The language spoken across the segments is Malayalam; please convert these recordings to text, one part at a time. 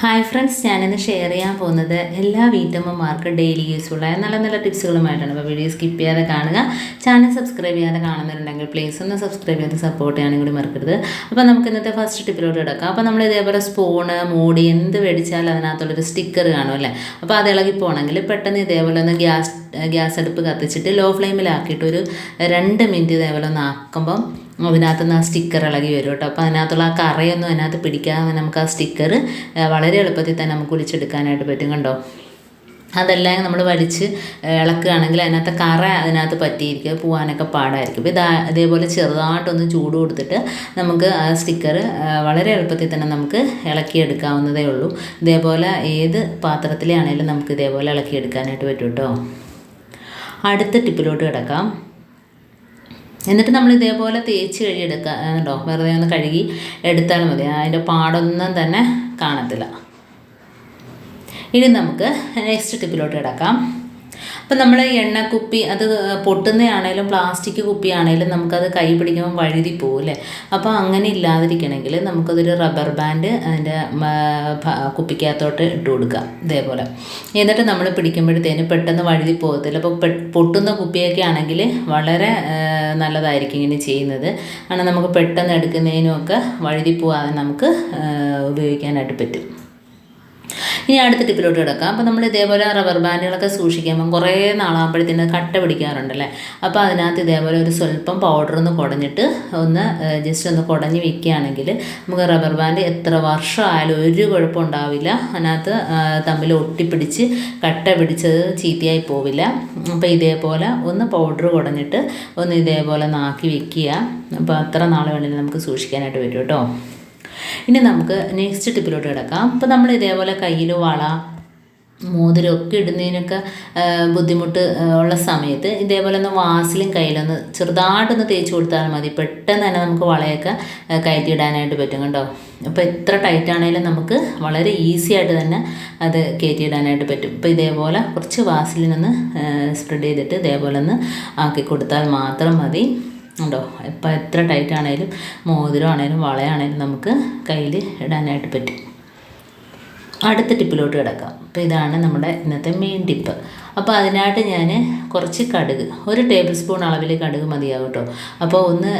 ഹായ് ഫ്രണ്ട്സ് ഞാനിന്ന് ഷെയർ ചെയ്യാൻ പോകുന്നത് എല്ലാ വീട്ടമ്മമാർക്കും ഡെയിലി യൂസ്ഫുള്ളായ നല്ല നല്ല ടിപ്സുകളുമായിട്ടാണ് അപ്പോൾ വീഡിയോ സ്കിപ്പ് ചെയ്യാതെ കാണുക. ചാനൽ സബ്സ്ക്രൈബ് ചെയ്യാതെ കാണുന്നുണ്ടെങ്കിൽ പ്ലീസ് ഒന്ന് സബ്സ്ക്രൈബ് ചെയ്ത് സപ്പോർട്ട് ചെയ്യാനും കൂടി മറക്കരുത്. അപ്പോൾ നമുക്ക് ഇന്നത്തെ ഫസ്റ്റ് ടിപ്പിലോട്ട് കിടക്കാം. അപ്പോൾ നമ്മൾ ഇതേപോലെ സ്പൂണ് മൂടി എന്ത് മേടിച്ചാലും അതിനകത്തുള്ളൊരു സ്റ്റിക്കർ കാണും അല്ലേ? അപ്പോൾ അത് ഇളകി പോകണമെങ്കിൽ പെട്ടെന്ന് ഇതേപോലെ ഒന്ന് ഗ്യാസ് ഗ്യാസ് അടുപ്പ് കത്തിച്ചിട്ട് ലോ ഫ്ലെയിമിലാക്കിയിട്ട് ഒരു രണ്ട് മിനിറ്റ് ഇതേപോലെ ഒന്ന് ആക്കുമ്പം അതിനകത്ത് നിന്ന് ആ സ്റ്റിക്കർ ഇളകി വരും കേട്ടോ. അപ്പോൾ അതിനകത്തുള്ള ആ കറയൊന്നും അതിനകത്ത് പിടിക്കാതെ നമുക്ക് ആ സ്റ്റിക്കർ വളരെ എളുപ്പത്തിൽ തന്നെ നമുക്ക് ഒലിച്ചെടുക്കാനായിട്ട് പറ്റും കണ്ടോ? അതെല്ലാം നമ്മൾ വലിച്ച് ഇളക്കുകയാണെങ്കിൽ അതിനകത്ത് കറ അതിനകത്ത് പറ്റിയിരിക്കുക പോകാനൊക്കെ പാടായിരിക്കും. അപ്പോൾ ഇതാ ഇതേപോലെ ചെറുതായിട്ടൊന്ന് ചൂട് കൊടുത്തിട്ട് നമുക്ക് ആ സ്റ്റിക്കർ വളരെ എളുപ്പത്തിൽ തന്നെ നമുക്ക് ഇളക്കിയെടുക്കാവുന്നതേ ഉള്ളൂ. ഇതേപോലെ ഏത് പാത്രത്തിലാണെങ്കിലും നമുക്ക് ഇതേപോലെ ഇളക്കിയെടുക്കാനായിട്ട് പറ്റും കേട്ടോ. അടുത്ത ടിപ്പിലോട്ട് കിടക്കാം. എന്നിട്ട് നമ്മൾ ഇതേപോലെ തേച്ച് കഴുകിയെടുക്കുക കേട്ടോ വെറുതെ ഒന്ന് കഴുകി എടുത്താൽ മതി. അതിന്റെ പാടൊന്നും തന്നെ കാണത്തില്ല. ഇനി നമുക്ക് നെക്സ്റ്റ് ടിപ്പിലോട്ട് കിടക്കാം. അപ്പം നമ്മൾ എണ്ണക്കുപ്പി അത് പൊട്ടുന്നതാണേലും പ്ലാസ്റ്റിക് കുപ്പിയാണേലും നമുക്കത് കൈ പിടിക്കുമ്പോൾ വഴുതി പോകും അല്ലേ അപ്പോൾ അങ്ങനെ ഇല്ലാതിരിക്കണമെങ്കിൽ നമുക്കതൊരു റബ്ബർ ബാൻഡ് അതിന്റെ കുപ്പിക്കകത്തോട്ട് ഇട്ട് കൊടുക്കാം ഇതേപോലെ. എന്നിട്ട് നമ്മൾ പിടിക്കുമ്പോഴത്തേന് പെട്ടെന്ന് വഴുതി പോകത്തില്ല. അപ്പോൾ പൊട്ടുന്ന കുപ്പിയൊക്കെ ആണെങ്കിൽ വളരെ നല്ലതായിരിക്കും ഇങ്ങനെ ചെയ്യുന്നത്. കാരണം നമുക്ക് പെട്ടെന്ന് എടുക്കുന്നതിനുമൊക്കെ വഴുതി പോകാതെ നമുക്ക് ഉപയോഗിക്കാനായിട്ട് പറ്റും. ഇനി അടുത്ത ടിപ്പിലോട്ട് കിടക്കാം. അപ്പോൾ നമ്മൾ ഇതേപോലെ റബ്ബർ ബാൻഡുകളൊക്കെ സൂക്ഷിക്കുമ്പം കുറേ നാളാകുമ്പോഴത്തേന് കട്ട പിടിക്കാറുണ്ടല്ലേ? അപ്പോൾ അതിനകത്ത് ഇതേപോലെ ഒരു സ്വല്പം പൗഡർ ഒന്ന് കുടഞ്ഞിട്ട് ഒന്ന് ജസ്റ്റ് ഒന്ന് കുടഞ്ഞ് വെക്കുകയാണെങ്കിൽ നമുക്ക് റബ്ബർ ബാൻഡ് എത്ര വർഷമായാലും ഒരു കുഴപ്പം ഉണ്ടാവില്ല. അതിനകത്ത് തമ്മിൽ ഒട്ടിപ്പിടിച്ച് കട്ട പിടിച്ചത് ചീത്തയായി പോവില്ല. അപ്പോൾ ഇതേപോലെ ഒന്ന് പൗഡർ കുടഞ്ഞിട്ട് ഒന്ന് ഇതേപോലെ നാക്കി വെക്കുക. അപ്പോൾ അത്ര നാൾ വേണമെങ്കിൽ നമുക്ക് സൂക്ഷിക്കാനായിട്ട് പറ്റും കേട്ടോ. ഇനി നമുക്ക് നെക്സ്റ്റ് ടിപ്പിലോട്ട് കിടക്കാം. അപ്പോൾ നമ്മൾ ഇതേപോലെ കയ്യിൽ വള മോതിരമൊക്കെ ഇടുന്നതിനൊക്കെ ബുദ്ധിമുട്ട് ഉള്ള സമയത്ത് ഇതേപോലെ ഒന്ന് വാസിലും കയ്യിലൊന്ന് ചെറുതായിട്ടൊന്ന് തേച്ച് കൊടുത്താൽ മതി. പെട്ടെന്ന് തന്നെ നമുക്ക് വളയൊക്കെ കയറ്റിയിടാനായിട്ട് പറ്റും കേട്ടോ അപ്പോൾ എത്ര ടൈറ്റ് ആണെങ്കിലും നമുക്ക് വളരെ ഈസി ആയിട്ട് തന്നെ അത് കയറ്റിയിടാനായിട്ട് പറ്റും. ഇപ്പോൾ ഇതേപോലെ കുറച്ച് വാസിലിനൊന്ന് സ്പ്രെഡ് ചെയ്തിട്ട് ഇതേപോലെ ഒന്ന് ആക്കി കൊടുത്താൽ മാത്രം മതി. ഉണ്ടോ? ഇപ്പം എത്ര ടൈറ്റ് ആണേലും മോതിരം ആണേലും വളയാണേലും നമുക്ക് കയ്യിൽ ഇടാനായിട്ട് പറ്റും. അടുത്ത ടിപ്പിലോട്ട് കിടക്കാം. അപ്പോൾ ഇതാണ് നമ്മുടെ ഇന്നത്തെ മെയിൻ ടിപ്പ് അപ്പോൾ അതിനായിട്ട് ഞാൻ കുറച്ച് കടുക് ഒരു ടേബിൾ സ്പൂൺ അളവിൽ കടുക് മതിയാവും കേട്ടോ അപ്പോൾ ഒന്ന്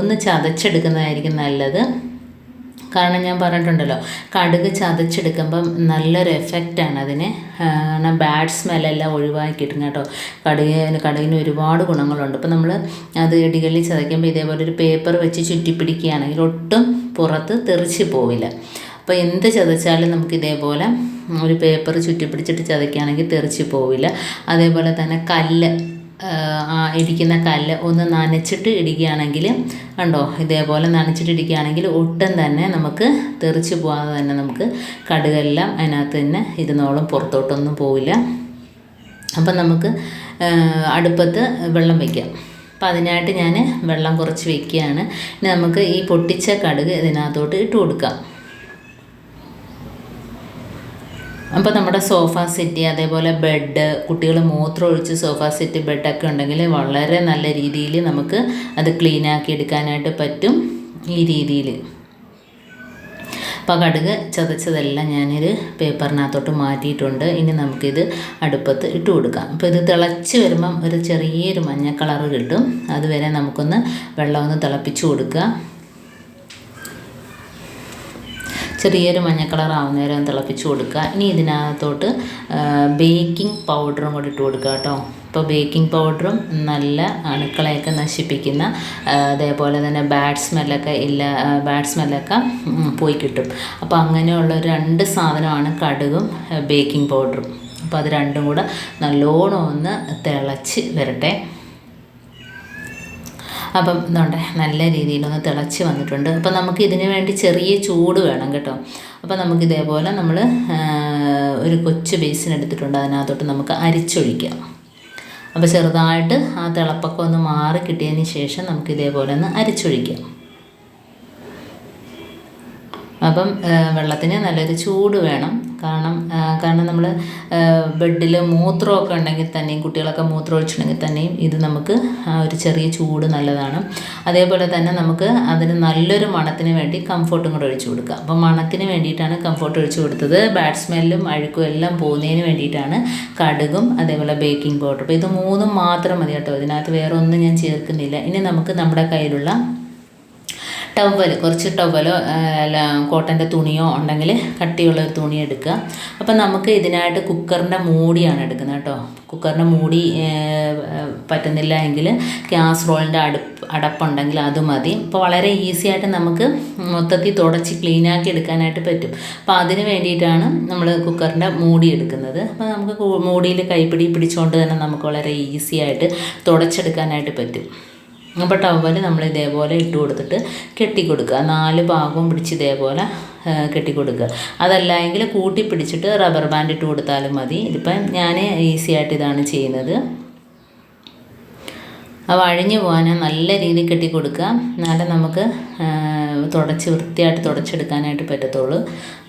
ഒന്ന് ചതച്ചെടുക്കുന്നതായിരിക്കും നല്ലത്. കാരണം ഞാൻ പറഞ്ഞിട്ടുണ്ടല്ലോ കടുക് ചതച്ചെടുക്കുമ്പം നല്ലൊരു എഫക്റ്റാണ് അതിന്. ബാഡ് സ്മെല്ലെല്ലാം ഒഴിവാക്കി കിട്ടും കേട്ടോ. കടുകിന് കടുകിന് ഒരുപാട് ഗുണങ്ങളുണ്ട്. ഇപ്പം നമ്മൾ അത് ഇടികളിൽ ചതയ്ക്കുമ്പോൾ ഇതേപോലെ ഒരു പേപ്പർ വെച്ച് ചുറ്റിപ്പിടിക്കുകയാണെങ്കിൽ ഒട്ടും പുറത്ത് തെറിച്ച് പോവില്ല. അപ്പോൾ എന്ത് ചതച്ചാലും നമുക്ക് ഇതേപോലെ ഒരു പേപ്പർ ചുറ്റിപ്പിടിച്ചിട്ട് ചതയ്ക്കുകയാണെങ്കിൽ തെറിച്ച് പോവില്ല. അതേപോലെ തന്നെ കല്ല്. ഇടിക്കുന്ന കല്ല് ഒന്ന് നനച്ചിട്ട് ഇടിക്കുകയാണെങ്കിൽ കണ്ടോ? ഇതേപോലെ നനച്ചിട്ട് ഇടിക്കുകയാണെങ്കിൽ ഒട്ടും തന്നെ നമുക്ക് തെറിച്ച് പോകാതെ തന്നെ നമുക്ക് കടുകെല്ലാം അതിനകത്ത് തന്നെ ഇരുന്നോളം പുറത്തോട്ടൊന്നും പോവില്ല. അപ്പം നമുക്ക് അടുപ്പത്ത് വെള്ളം വയ്ക്കാം അപ്പം അതിനായിട്ട് ഞാൻ വെള്ളം കുറച്ച് വയ്ക്കുകയാണ് ഇനി നമുക്ക് ഈ പൊട്ടിച്ച കടുക് ഇതിനകത്തോട്ട് ഇട്ട് കൊടുക്കാം. അപ്പോൾ നമ്മുടെ സോഫ സെറ്റ് അതേപോലെ ബെഡ് കുട്ടികൾ മൂത്രം ഒഴിച്ച് സോഫ സെറ്റ് ബെഡൊക്കെ ഉണ്ടെങ്കിൽ വളരെ നല്ല രീതിയിൽ നമുക്ക് അത് ക്ലീൻ ആക്കി എടുക്കാനായിട്ട് പറ്റും ഈ രീതിയിൽ അപ്പോൾ കടുക് ചതച്ചതെല്ലാം ഞാനൊരു പേപ്പറിനകത്തോട്ട് മാറ്റിയിട്ടുണ്ട്. ഇനി നമുക്കിത് അടുപ്പത്ത് ഇട്ട് കൊടുക്കാം. അപ്പോൾ ഇത് തിളച്ച് വരുമ്പം ഒരു ചെറിയൊരു മഞ്ഞ കളർ കിട്ടും. അതുവരെ നമുക്കൊന്ന് വെള്ളം ഒന്ന് തിളപ്പിച്ച് കൊടുക്കുക. ചെറിയൊരു മഞ്ഞ കളർ ആവുന്നേരം തിളപ്പിച്ച് കൊടുക്കുക. ഇനി ഇതിനകത്തോട്ട് ബേക്കിംഗ് പൗഡറും കൂടി ഇട്ട് കൊടുക്കുക കേട്ടോ. ഇപ്പോൾ ബേക്കിംഗ് പൗഡറും നല്ല അണുക്കളെയൊക്കെ നശിപ്പിക്കുന്ന അതേപോലെ തന്നെ ബാഡ് സ്മെല്ലൊക്കെ ഇല്ല ബാഡ് സ്മെല്ലൊക്കെ പോയി കിട്ടും. അപ്പോൾ അങ്ങനെയുള്ള രണ്ട് സാധനമാണ് കടുകും ബേക്കിംഗ് പൗഡറും അപ്പോൾ അത് രണ്ടും കൂടെ നല്ലോണം ഒന്ന് തിളച്ച് വരട്ടെ. അപ്പം എന്തുകൊണ്ട് നല്ല രീതിയിലൊന്ന് തിളച്ച് വന്നിട്ടുണ്ട്. അപ്പം നമുക്ക് ഇതിന് വേണ്ടി ചെറിയ ചൂട് വേണം കേട്ടോ. അപ്പം നമുക്ക് ഇതേപോലെ നമ്മൾ ഒരു കൊച്ചു ബേസിൻ എടുത്തിട്ടുണ്ട്. അതിനകത്തോട്ട് നമുക്ക് അരിച്ചൊഴിക്കാം. അപ്പോൾ ചെറുതായിട്ട് ആ തിളപ്പൊക്കെ ഒന്ന് മാറി കിട്ടിയതിന് ശേഷം നമുക്ക് ഇതേപോലെ ഒന്ന് അരിച്ചൊഴിക്കാം. അപ്പം വെള്ളത്തിന് നല്ലൊരു ചൂട് വേണം. കാരണം കാരണം നമ്മൾ ബെഡിൽ മൂത്രമൊക്കെ ഉണ്ടെങ്കിൽ തന്നെയും കുട്ടികളൊക്കെ മൂത്രം ഒഴിച്ചിട്ടുണ്ടെങ്കിൽ തന്നെയും ഇത് നമുക്ക് ഒരു ചെറിയ ചൂട് നല്ലതാണ്. അതേപോലെ തന്നെ നമുക്ക് അതിന് നല്ലൊരു മണത്തിന് വേണ്ടി കംഫോർട്ടും കൂടെ ഒഴിച്ചു കൊടുക്കുക. അപ്പോൾ മണത്തിന് വേണ്ടിയിട്ടാണ് കംഫോർട്ട് ഒഴിച്ചു കൊടുത്തത്. ബാഡ് സ്മെല്ലും അഴുക്കും എല്ലാം പോകുന്നതിന് വേണ്ടിയിട്ടാണ് കടുകും അതേപോലെ ബേക്കിംഗ് പൗഡർ അപ്പോൾ ഇത് മൂന്നും മാത്രം മതി കേട്ടോ. ഇതിനകത്ത് വേറെ ഒന്നും ഞാൻ ചേർക്കുന്നില്ല. ഇനി നമുക്ക് നമ്മുടെ കയ്യിലുള്ള ടവൽ കുറച്ച് ടവലോ അല്ല കോട്ടന്റെ തുണിയോ ഉണ്ടെങ്കിൽ കട്ടിയുള്ള ഒരു തുണി എടുക്കുക. അപ്പം നമുക്ക് ഇതിനായിട്ട് കുക്കറിന്റെ മൂടിയാണ് എടുക്കുന്നത് കേട്ടോ. കുക്കറിന്റെ മൂടി പറ്റുന്നില്ല എങ്കിൽ കാസറോളിന്റെ അടുപ്പ് അടപ്പുണ്ടെങ്കിൽ അത് മതി. അപ്പോൾ വളരെ ഈസി ആയിട്ട് നമുക്ക് മൊത്തത്തിൽ തുടച്ച് ക്ലീനാക്കി എടുക്കാനായിട്ട് പറ്റും. അപ്പോൾ അതിന് വേണ്ടിയിട്ടാണ് നമ്മൾ കുക്കറിന്റെ മൂടി എടുക്കുന്നത്. അപ്പോൾ നമുക്ക് മൂടിയിൽ കൈപ്പിടി പിടിച്ചുകൊണ്ട് തന്നെ നമുക്ക് വളരെ ഈസി ആയിട്ട് തുടച്ചെടുക്കാനായിട്ട് പറ്റും. അപ്പോൾ ടവൽ നമ്മൾ ഇതേപോലെ ഇട്ട് കൊടുത്തിട്ട് കെട്ടിക്കൊടുക്കുക നാല് ഭാഗവും പിടിച്ച് ഇതേപോലെ കെട്ടി കെട്ടിക്കൊടുക്കുക അതല്ല എങ്കിൽ കൂട്ടി പിടിച്ചിട്ട് റബ്ബർ ബാൻഡ് ഇട്ട് കൊടുത്താലും മതി. ഇതിപ്പം ഞാൻ ഈസി ആയിട്ട് ഇതാണ് ചെയ്യുന്നത്. അവ അഴിഞ്ഞു പോകാൻ നല്ല രീതിയിൽ കെട്ടി കൊടുക്കുക എന്നാലേ നമുക്ക് തുടച്ച് വൃത്തിയായിട്ട് തുടച്ചെടുക്കാനായിട്ട് പറ്റത്തുള്ളൂ.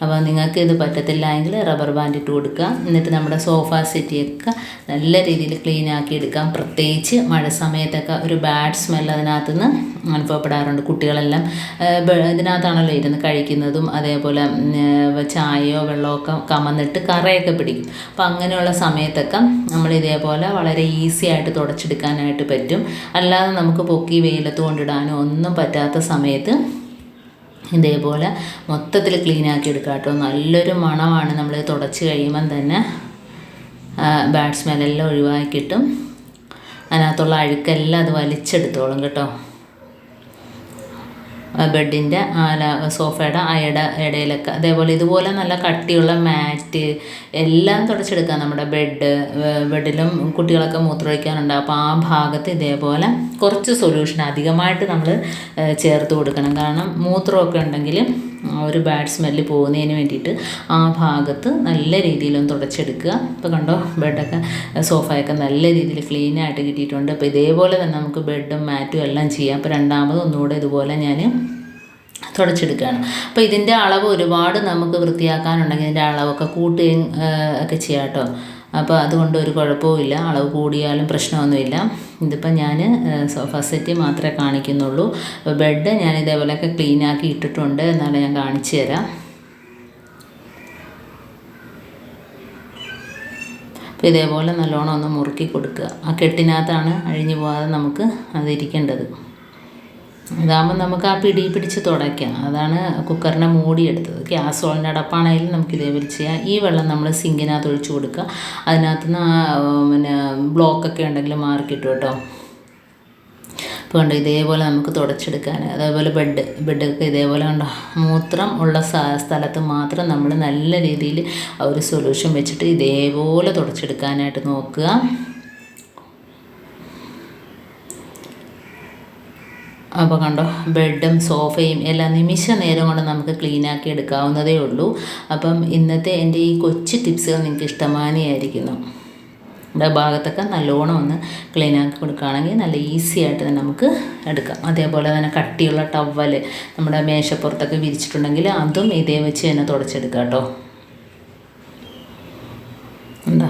അപ്പോൾ നിങ്ങൾക്ക് ഇത് പറ്റത്തില്ല എങ്കിൽ റബ്ബർ ബാൻഡ് ഇട്ട് കൊടുക്കുക. എന്നിട്ട് നമ്മുടെ സോഫ സെറ്റിയൊക്കെ നല്ല രീതിയിൽ ക്ലീൻ ആക്കി എടുക്കാം. പ്രത്യേകിച്ച് മഴ സമയത്തൊക്കെ ഒരു ബാഡ് സ്മെൽ അതിനകത്ത് നിന്ന് അനുഭവപ്പെടാറുണ്ട് കുട്ടികളെല്ലാം. ഇതിനകത്താണല്ലോ ഇരുന്ന് കഴിക്കുന്നതും അതേപോലെ ചായയോ വെള്ളമൊക്കെ കമന്നിട്ട് കറയൊക്കെ പിടിക്കും. അപ്പോൾ അങ്ങനെയുള്ള സമയത്തൊക്കെ നമ്മൾ ഇതേപോലെ വളരെ ഈസി ആയിട്ട് തുടച്ചെടുക്കാനായിട്ട് പറ്റും. അല്ലാതെ നമുക്ക് പൊക്കി വെയിലത്ത് കൊണ്ടിടാനോ ഒന്നും പറ്റാത്ത സമയത്ത് ഇതേപോലെ മൊത്തത്തിൽ ക്ലീൻ ആക്കി എടുക്കുക കേട്ടോ നല്ലൊരു മണമാണ്. നമ്മൾ തുടച്ച് കഴിയുമ്പം തന്നെ ബാഡ് സ്മെല്ലെല്ലാം ഒഴിവാക്കിയിട്ടും അതിനകത്തുള്ള അഴുക്കെല്ലാം അത് വലിച്ചെടുത്തോളും കേട്ടോ. ബെഡിന്റെ ആല സോഫയുടെ അയട ഇടയിലൊക്കെ അതേപോലെ ഇതുപോലെ നല്ല കട്ടിയുള്ള മാറ്റ് എല്ലാം തുടച്ചെടുക്കാം നമ്മുടെ ബെഡ് ബെഡിലും കുട്ടികളൊക്കെ മൂത്രമൊഴിക്കാനുണ്ട്. അപ്പോൾ ആ ഭാഗത്ത് ഇതേപോലെ കുറച്ച് സൊല്യൂഷൻ അധികമായിട്ട് നമ്മൾ ചേർത്ത് കൊടുക്കണം. കാരണം മൂത്രമൊക്കെ ഉണ്ടെങ്കിൽ ഒരു ബാഡ് സ്മെല്ല് പോകുന്നതിന് വേണ്ടിയിട്ട് ആ ഭാഗത്ത് നല്ല രീതിയിലൊന്ന് തുടച്ചെടുക്കുക. ഇപ്പോൾ കണ്ടോ ബെഡൊക്കെ സോഫയൊക്കെ നല്ല രീതിയിൽ ക്ലീനായിട്ട് കിട്ടിയിട്ടുണ്ട്. അപ്പോൾ ഇതേപോലെ തന്നെ നമുക്ക് ബെഡും മാറ്റും എല്ലാം ചെയ്യാം. അപ്പോൾ രണ്ടാമത് ഒന്നുകൂടെ ഇതുപോലെ ഞാൻ തുടച്ചെടുക്കുകയാണ്. അപ്പോൾ ഇതിന്റെ അളവ് ഒരുപാട് നമുക്ക് വൃത്തിയാക്കാനുണ്ടെങ്കിൽ ഇതിന്റെ അളവൊക്കെ കൂട്ടുകയും ഒക്കെ ചെയ്യാം കേട്ടോ. അപ്പോൾ അതുകൊണ്ട് ഒരു കുഴപ്പവുമില്ല അളവ് കൂടിയാലും പ്രശ്നമൊന്നുമില്ല. ഇതിപ്പോൾ ഞാൻ സോഫ സെറ്റ് മാത്രമേ കാണിക്കുന്നുള്ളൂ. ബെഡ് ഞാൻ ഇതേപോലെയൊക്കെ ക്ലീൻ ആക്കി ഇട്ടിട്ടുണ്ട്. എന്നാൽ ഞാൻ കാണിച്ചു തരാം. അപ്പോൾ ഇതേപോലെ നല്ലോണം ഒന്ന് മുറുക്കി കൊടുക്കുക. ആ കെട്ടിനകത്താണ് അഴിഞ്ഞു പോകാതെ നമുക്ക് അതിരിക്കേണ്ടത്. ഇതാകുമ്പോൾ നമുക്ക് ആ പിടി പിടിച്ച് തുടയ്ക്കാം. അതാണ് കുക്കറിനെ മൂടിയെടുത്തത്. ഗ്യാസ് ഓളിന്റെ അടപ്പാണെങ്കിലും നമുക്ക് ഇതേപോലെ ചെയ്യാം. ഈ വെള്ളം നമ്മൾ സിങ്കിനകത്ത് ഒഴിച്ചു കൊടുക്കുക. അതിനകത്ത് നിന്ന് പിന്നെ ബ്ലോക്കൊക്കെ ഉണ്ടെങ്കിൽ മാർക്കിട്ടു കേട്ടോ. ഇപ്പോൾ കണ്ടോ ഇതേപോലെ നമുക്ക് തുടച്ചെടുക്കാൻ അതേപോലെ ബെഡ് ബെഡൊക്കെ ഇതേപോലെ കണ്ടോ. മൂത്രം ഉള്ള സ്ഥലത്ത് മാത്രം നമ്മൾ നല്ല രീതിയിൽ ഒരു സൊല്യൂഷൻ വെച്ചിട്ട് ഇതേപോലെ തുടച്ചെടുക്കാനായിട്ട് നോക്കുക. അപ്പോൾ കണ്ടോ ബെഡും സോഫയും എല്ലാം നിമിഷ നേരം കൊണ്ട് നമുക്ക് ക്ലീൻ ആക്കി എടുക്കാവുന്നതേ ഉള്ളൂ. അപ്പം ഇന്നത്തെ എന്റെ ഈ കൊച്ചു ടിപ്സുകൾ നിങ്ങൾക്ക് ഇഷ്ടമാനിയായിരിക്കുന്നു. നമ്മുടെ ഭാഗത്തൊക്കെ നല്ലോണം ഒന്ന് ക്ലീൻ ആക്കി കൊടുക്കുകയാണെങ്കിൽ നല്ല ഈസി ആയിട്ട് തന്നെ നമുക്ക് എടുക്കാം. അതേപോലെ തന്നെ കട്ടിയുള്ള ടവൽ നമ്മുടെ മേശപ്പുറത്തൊക്കെ വിരിച്ചിട്ടുണ്ടെങ്കിൽ അതും ഇതേ വെച്ച് തന്നെ തുടച്ചെടുക്കാം കേട്ടോ എന്താ